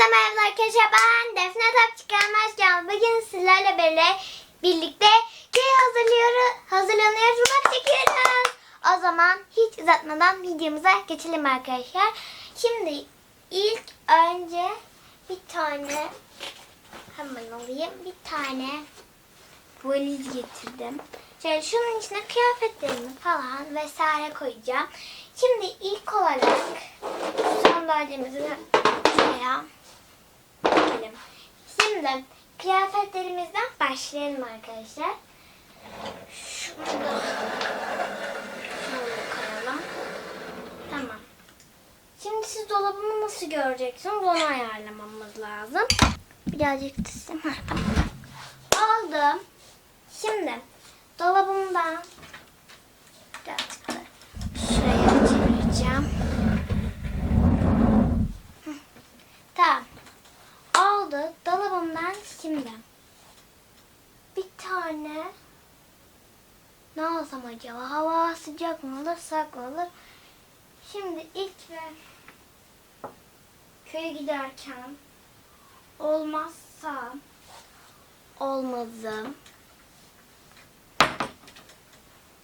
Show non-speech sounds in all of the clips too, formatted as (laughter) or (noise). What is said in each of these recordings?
Hepinize merhaba arkadaşlar. Ben Defne Tapçıkan Başkan. Bugün sizlerle birlikte, birlikte köy hazırlıyoruz, hazırlanıyoruz. Vlog çekiyoruz. O zaman hiç uzatmadan videomuza geçelim arkadaşlar. Şimdi ilk önce bir tane hemen alayım. Bir tane valiz getirdim. Şöyle şunun içine kıyafetlerimi falan vesaire koyacağım. Şimdi ilk olarak sandalyemizi şuraya koyalım. Şimdi kıyafetlerimizden başlayalım arkadaşlar. Şunu da şöyle koyalım. Tamam. Şimdi siz dolabımı nasıl göreceksiniz onu ayarlamamız lazım. Birazcık tamam. Aldım. Şimdi dolabımdan birazcık da şuraya çevireceğim. Hı. Tamam. Oldu. Dolabımdan şimdi bir tane ne alsam acaba? Hava sıcak mı olur, sıcak mı olur? Şimdi ilk ve köye giderken olmazsa olmazım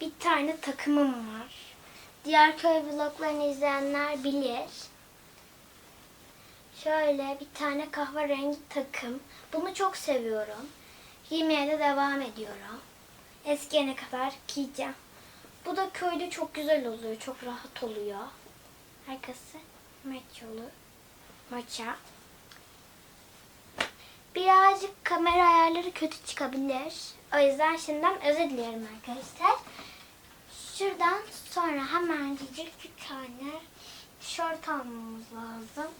bir tane takımım var. Diğer köy vloglarını izleyenler bilir. Şöyle bir tane kahverengi takım. Bunu çok seviyorum. Giymeye de devam ediyorum. Eskiyene kadar giyeceğim. Bu da köyde çok güzel oluyor. Çok rahat oluyor. Arkası maç olur. Maça. Birazcık kamera ayarları kötü çıkabilir. O yüzden şimdiden özür dilerim arkadaşlar. Şuradan sonra hemencik bir tane şort almamız lazım.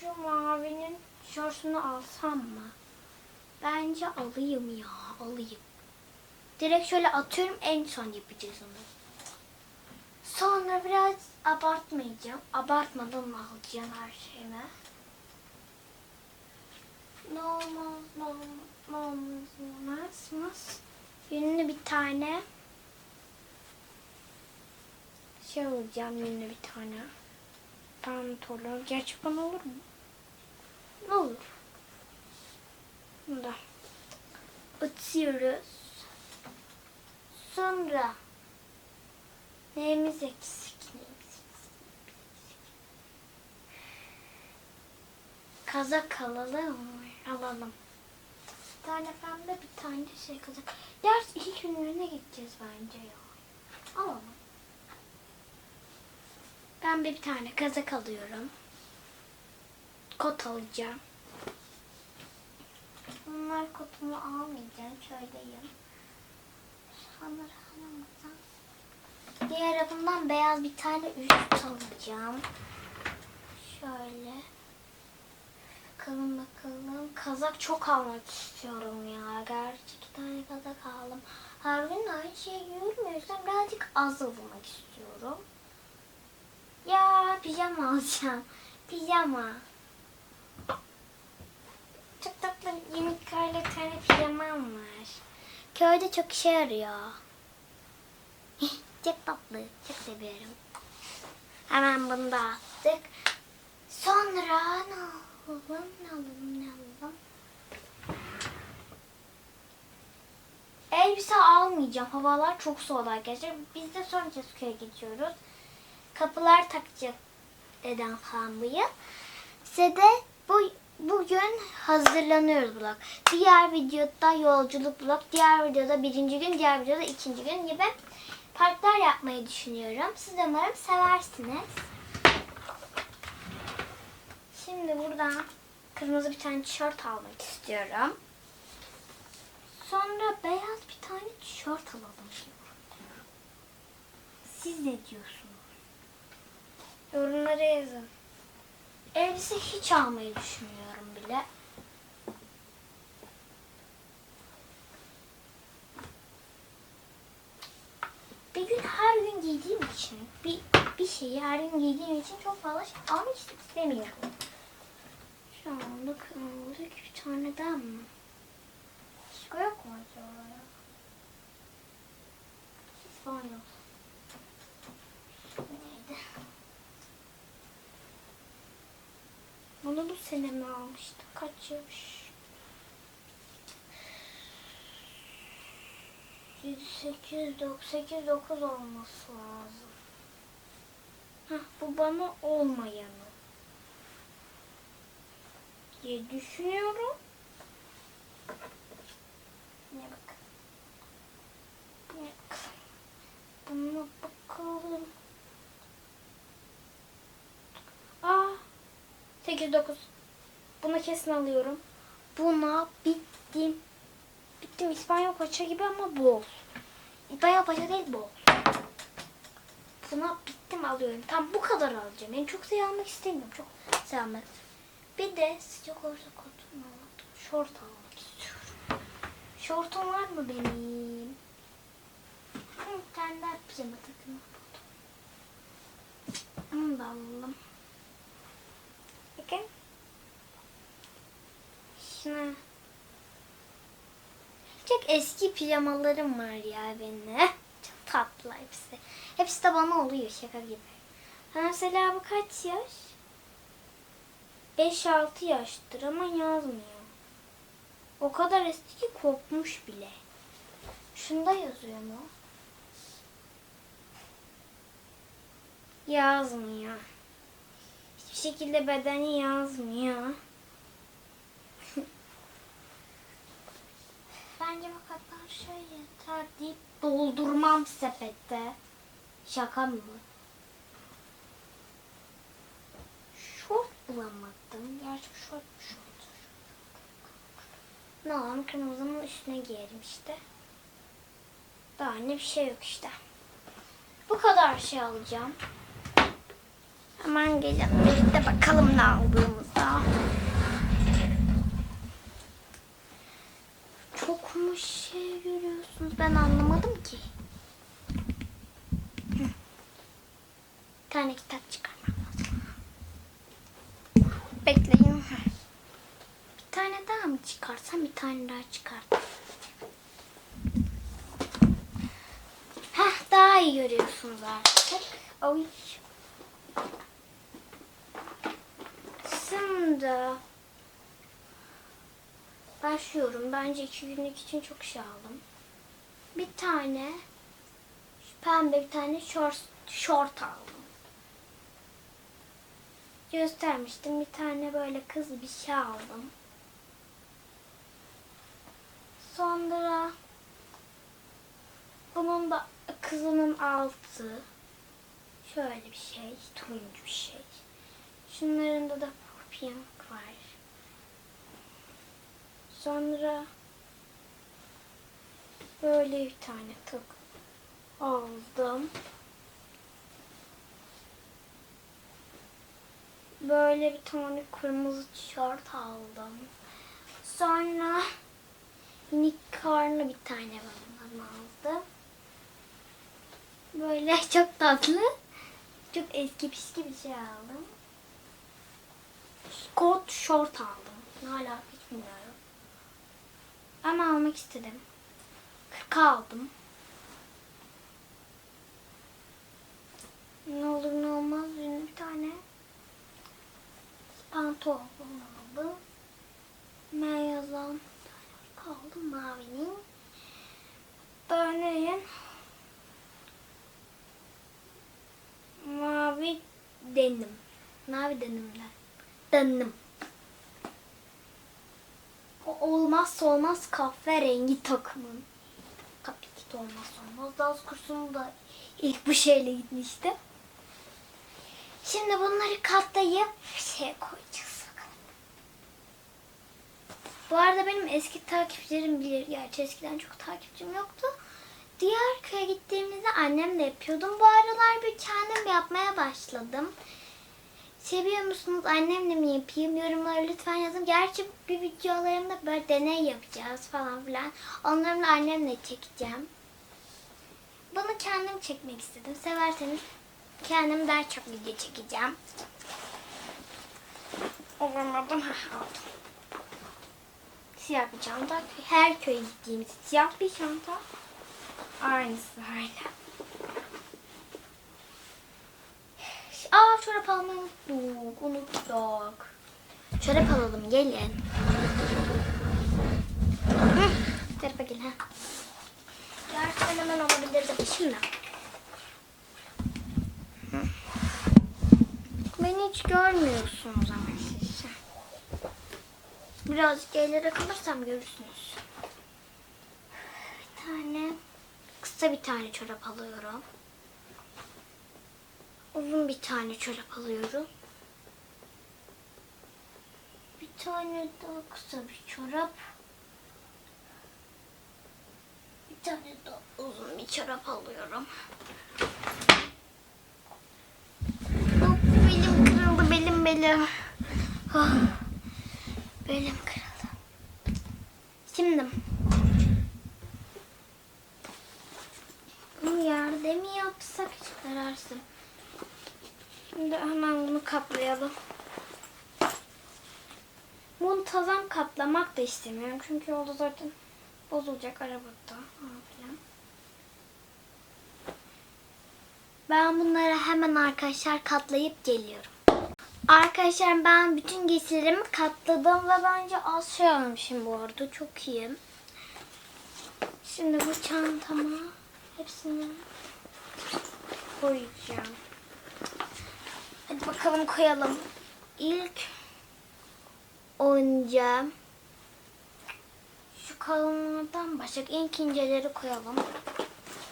Şu mavinin şortunu alsam mı? Bence alayım ya, alayım. Direkt şöyle atıyorum, en son yapacağız onu. Sonra biraz abartmayacağım. Abartmadan alacağım her şeyimi. Ne olmaz, ne olmaz, ne olmaz, ne olmaz. Yünlü bir tane şey alacağım, yünlü bir tane pantolon. Gerçi bana olur mu? Ne olur? Bunu da. Sonra neyimiz eksik? Neyimiz eksik? Kazak alalım? Alalım. Bir tane pembe bir tane şey kazak. Ders ilk günlerine gideceğiz bence ya. Alalım. Pembe bir tane kazak alıyorum. Kot alacağım. Bunlar kotumu almayacağım. Şöyleyim. Alamazsam. Diğer bundan beyaz bir tane üst alacağım. Şöyle. Bakalım bakalım. Kazak çok almak istiyorum ya. Gerçi iki tane kazak aldım. Her gün aynı şeyi giyiyorum. O yüzden birazcık az almak istiyorum. Ya pijama alacağım. Pijama. Çok tatlı bir tane pijamam var. Köyde çok işe yarıyor. (laughs) çok tatlı. Çok seviyorum. Hemen bunu da attık. Sonra ne alalım? Ne alalım? Ne alalım? Elbise almayacağım. Havalar çok soğuk arkadaşlar. Biz de son kez köye gidiyoruz. Kapılar takacak Eden Fambu'yu. Size de bu bugün hazırlanıyoruz vlog. Diğer videoda yolculuk vlog, diğer videoda birinci gün, diğer videoda ikinci gün gibi parklar yapmayı düşünüyorum. Siz de umarım seversiniz. Şimdi buradan kırmızı bir tane tişört almak istiyorum. Sonra beyaz bir tane tişört alalım. Siz ne diyorsunuz? Yorumlara yazın. Elbise hiç almayı düşünmüyorum bile. Bir gün her gün giydiğim için, bir, bir şeyi her gün giydiğim için çok fazla şey almak istemiyorum. Şu anda kırmızı bir tane daha mı? Başka yok mu acaba ya? İspanyol. Neydi? Onu bu sene mi almıştım? Kaç yaş? 7, 8, 9, 8, 9 olması lazım. Heh, bu bana olmayanı. diye düşünüyorum. Ne bak. Ne bak. Buna bakalım. Aa. 8 9. Buna kesin alıyorum. Buna bittim. Bittim İspanyol paça gibi ama bol. İspanyol paça değil bol. Buna bittim alıyorum. Tam bu kadar alacağım. Yani çok sayı almak istemiyorum. Çok sayı almak Bir de sıcak olursa kotun aldım. Şort almak istiyorum. Şortum var mı benim? Bir tane pijama takımı. Onu da alalım. Bakın. Şuna. Çok eski pijamalarım var ya benim. Çok tatlı hepsi. Hepsi de bana oluyor şaka gibi. Ha mesela bu kaç yaş? 5-6 yaştır ama yazmıyor. O kadar eski ki kopmuş bile. Şunda yazıyor mu? Yazmıyor. Hiçbir şekilde bedeni yazmıyor. Bence bu kadar şey yeter deyip doldurmam sepette. Şaka mı? Şort bulamadım. Gerçi şort şort? Ne alalım kırmızının üstüne giyerim işte. Daha ne bir şey yok işte. Bu kadar şey alacağım. Hemen gelin birlikte bakalım ne aldığımızda. Çok mu şey görüyorsunuz? Ben anlamadım ki. Bir tane kitap çıkarmam lazım. Bekleyin. Bir tane daha mı çıkarsam bir tane daha çıkartım. Heh, daha iyi görüyorsunuz artık. Oy. Şimdi başlıyorum. Bence iki günlük için çok şey aldım. Bir tane pembe bir tane şort, şort aldım. Göstermiştim. Bir tane böyle kız bir şey aldım. Sonra bunun da kızının altı. Şöyle bir şey. Turuncu bir şey. Şunlarında da pink var. Sonra böyle bir tane tık aldım. Böyle bir tane kırmızı tişört aldım. Sonra unicornlu bir tane balon aldım. Böyle (laughs) çok tatlı. Çok eski pişki bir şey aldım. Kot şort aldım. Ne alaka hiç bilmiyorum. Ama almak istedim. 40 aldım. Ne olur ne olmaz benim bir tane pantolon aldım. Ben yazan kaldı mavinin. Örneğin mavi denim. Mavi denimler. Denim. O olmazsa olmaz kahverengi takımın. De olmazsa olmaz. Dans kursunu da ilk bu şeyle gitmiştim. Şimdi bunları katlayıp şey koyacağız. Bu arada benim eski takipçilerim bilir. Gerçi eskiden çok takipçim yoktu. Diğer köye gittiğimizde annemle yapıyordum. Bu aralar bir kendim yapmaya başladım. Seviyor musunuz? Annemle mi yapayım? Yorumlara lütfen yazın. Gerçi bir videolarımda böyle deney yapacağız falan filan. Onlarla annemle çekeceğim. Bunu kendim çekmek istedim. Severseniz kendim daha çok video çekeceğim. Olamadım. Aldım. (laughs) Siyah bir çanta. Her köye gittiğimiz siyah bir çanta. Aynısı aynen. Aa çorap almayı unuttuk. Unuttuk. Çorap alalım gelin. Hı, tarafa ha. Gerçekten hemen olabilirdi şimdi. Hı. Beni hiç görmüyorsunuz ama siz. Birazcık ileri kalırsam görürsünüz. Bir tane kısa bir tane çorap alıyorum. Uzun bir tane çorap alıyorum. Bir tane daha kısa bir çorap. Bir tane daha uzun bir çorap alıyorum. Hop, belim kırıldı belim belim. Ah, belim kırıldı. Şimdi bunu yerde mi yapsak hiç kararsın. Şimdi hemen bunu kaplayalım. Bunu tazam kaplamak da istemiyorum. Çünkü o da zaten bozulacak arabada. Ben bunları hemen arkadaşlar katlayıp geliyorum. Arkadaşlar ben bütün giysilerimi katladım ve bence az şey almışım bu arada. Çok iyi. Şimdi bu çantama hepsini koyacağım. Bakalım koyalım. İlk oyuncağım şu kalınlıktan başlayıp ilk inceleri koyalım.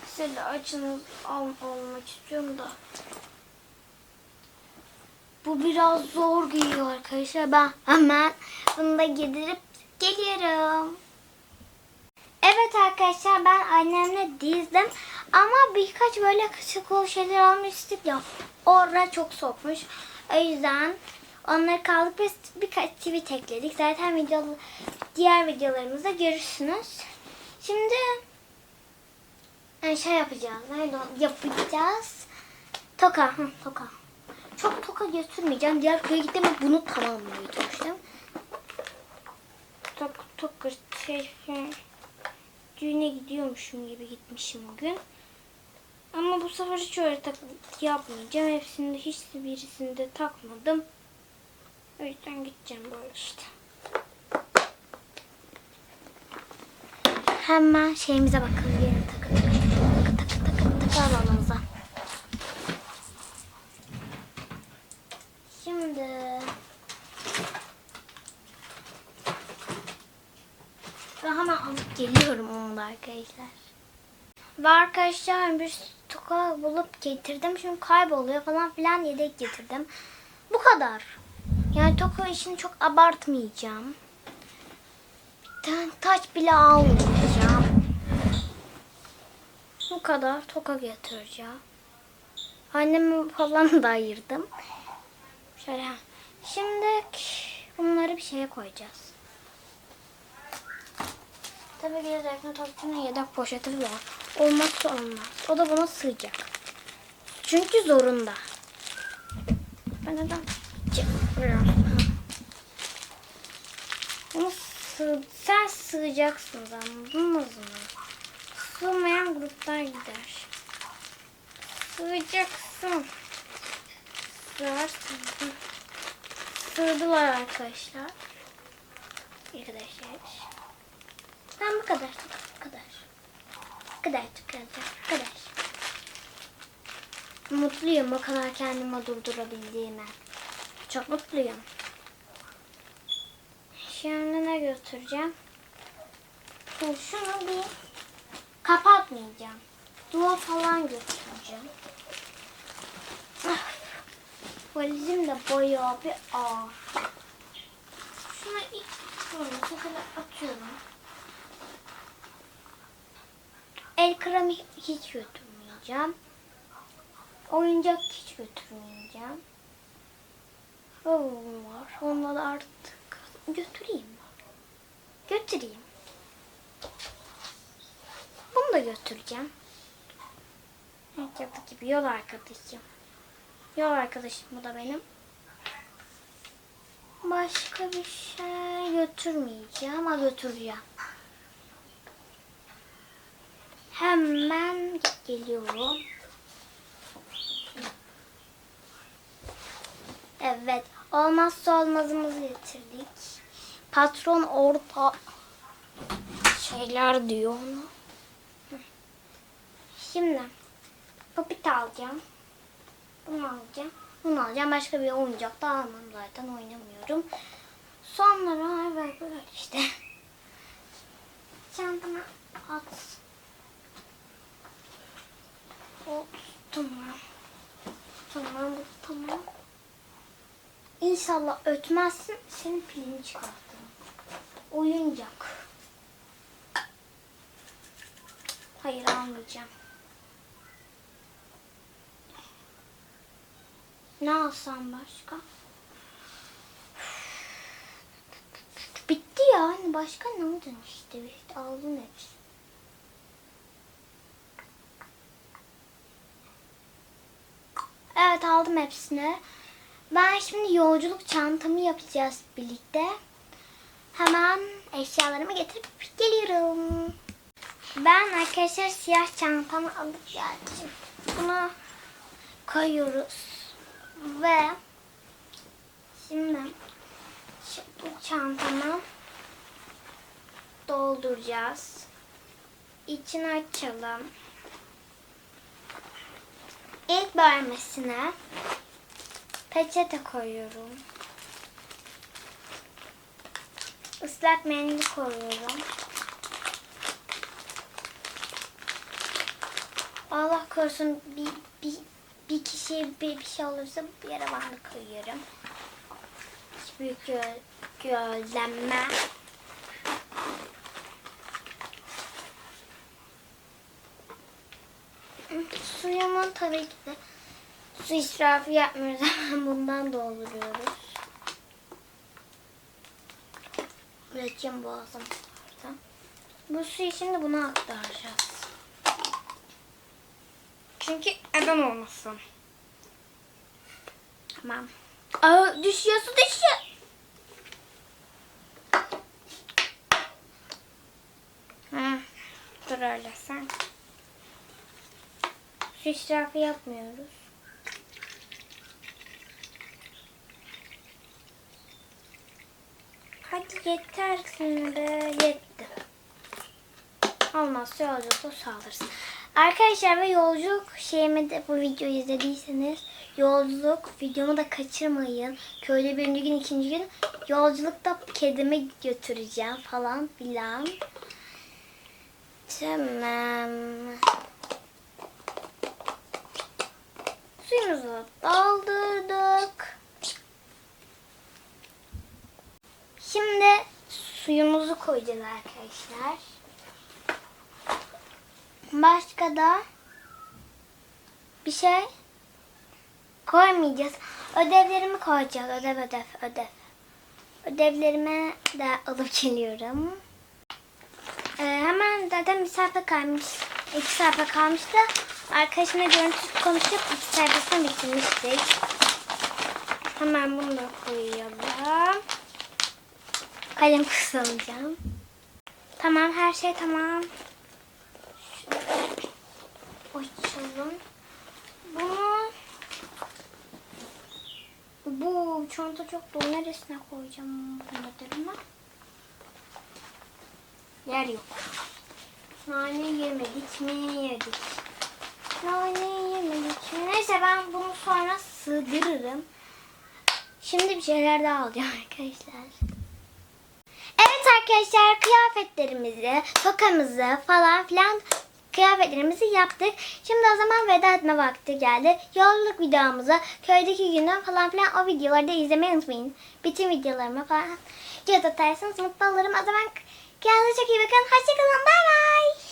Size açınız al, olmak istiyorum da. Bu biraz zor giyiyor arkadaşlar. Ben hemen bunu da giydirip geliyorum. Evet arkadaşlar ben annemle dizdim. Ama birkaç böyle kışık şeyler almıştık ya. Orada çok sokmuş. O yüzden onları kaldık biz birkaç tweet ekledik. Zaten video, diğer videolarımızda görürsünüz. Şimdi yani şey yapacağız. O? Yapacağız. Toka. Hı, toka. Çok toka götürmeyeceğim. Diğer köye gittim ve bunu tamamlamaya çalıştım. Tok, şey, şey, düğüne gidiyormuşum gibi gitmişim o gün. Ama bu sefer hiç öyle tak yapmayacağım. Hepsinde hiçbirisinde takmadım. O yüzden gideceğim böyle işte. Hemen şeyimize bakalım. Takı takı takı takı takı takı alanımıza. Şimdi ben hemen alıp geliyorum onu da arkadaşlar. Ve arkadaşlar bir toka bulup getirdim. Şimdi kayboluyor falan filan yedek getirdim. Bu kadar. Yani toka işini çok abartmayacağım. Bir tane taç bile almayacağım. Bu kadar toka getireceğim. Annemi falan da ayırdım. Şöyle. Şimdi bunları bir şeye koyacağız. Tabii de Defne Topçu'nun yedek poşeti var. Olmazsa olmaz. O da buna sığacak. Çünkü zorunda. Ben neden çıkmıyorum? Bunu sığ, sen sığacaksın anladınız mı? Sığmayan gruplar gider. Sığacaksın. Sığarsın. Sığdılar arkadaşlar. Arkadaşlar. Tamam bu kadar. Bu kadar. Bu kadar. Kadar. Bu kadar. Mutluyum o kadar kendimi durdurabildiğime. Çok mutluyum. Şimdi ne götüreceğim? Şimdi şunu bir kapatmayacağım. Duvar falan götüreceğim. Ah, Valizim de bayağı bir ağır. Şuna ilk şöyle atıyorum. El kremi hiç götürmeyeceğim. Oyuncak hiç götürmeyeceğim. Babam var. Onları artık götüreyim. Götüreyim. Bunu da götüreceğim. Yapı gibi yol arkadaşım. Yol arkadaşım bu da benim. Başka bir şey götürmeyeceğim ama götüreceğim. Hemen geliyorum. Evet. Olmazsa olmazımızı getirdik. Patron orta şeyler diyor ona. Şimdi popit alacağım. Bunu alacağım. Bunu alacağım. Başka bir oyuncak da almam zaten oynamıyorum. Sonra böyle işte. Çantama at. Tamam. Tamam, bu tamam. İnşallah ötmezsin, senin pilini çıkartırım. Oyuncak. Hayır almayacağım. Ne alsam başka? Bitti ya. Hani başka ne aldın işte? Bir aldın hepsi. Evet aldım hepsini. Ben şimdi yolculuk çantamı yapacağız birlikte. Hemen eşyalarımı getirip geliyorum. Ben arkadaşlar siyah çantamı alıp geldim. Bunu koyuyoruz. Ve şimdi bu çantamı dolduracağız. İçini açalım. İlk bölmesine peçete koyuyorum. Islak mendil koyuyorum. Allah korusun bir, bir, bir kişiye bir, bir şey olursa bir yere bandı koyuyorum. Hiç büyük göl, Suyumun tabii ki de su israfı yapmıyoruz. Hemen (laughs) bundan dolduruyoruz. Bırakayım boğazım. Bu suyu şimdi buna aktaracağız. Çünkü neden olmasın? Tamam. Aa, düşüyor su düşüyor. Hı, dur öyle sen. Su yapmıyoruz. Hadi yeter şimdi. Yetti. Olmazsa yolculukta sağlarız. Arkadaşlar ve yolculuk şeyimi de bu videoyu izlediyseniz yolculuk videomu da kaçırmayın. Köyde birinci gün ikinci gün yolculukta kedimi götüreceğim falan filan. Tamam. Suyumuzu doldurduk. Şimdi suyumuzu koyacağız arkadaşlar. Başka da bir şey koymayacağız. Ödevlerimi koyacağız. Ödev ödev ödev. Ödevlerimi de alıp geliyorum. Ee, hemen zaten bir sayfa kalmış. İki sayfa kalmıştı. Arkadaşımla görüntü konuşup iki sayfasını bitirmiştik. Hemen bunu da koyalım. Kalem kısalacağım. Tamam her şey tamam. Açalım. Bunu bu çanta çok dolu. Neresine koyacağım bunları Yer yok. Nane yemedik mi yedik. Nane yemedik mi? Neyse ben bunu sonra sığdırırım. Şimdi bir şeyler daha alacağım (laughs) arkadaşlar. Evet arkadaşlar kıyafetlerimizi, tokamızı falan filan kıyafetlerimizi yaptık. Şimdi o zaman veda etme vakti geldi. Yolculuk videomuzu, köydeki günü falan filan o videoları da izlemeyi unutmayın. Bütün videolarımı falan göz atarsanız mutlu olurum. O zaman kendinize çok iyi bakın. Hoşçakalın. Bay bay.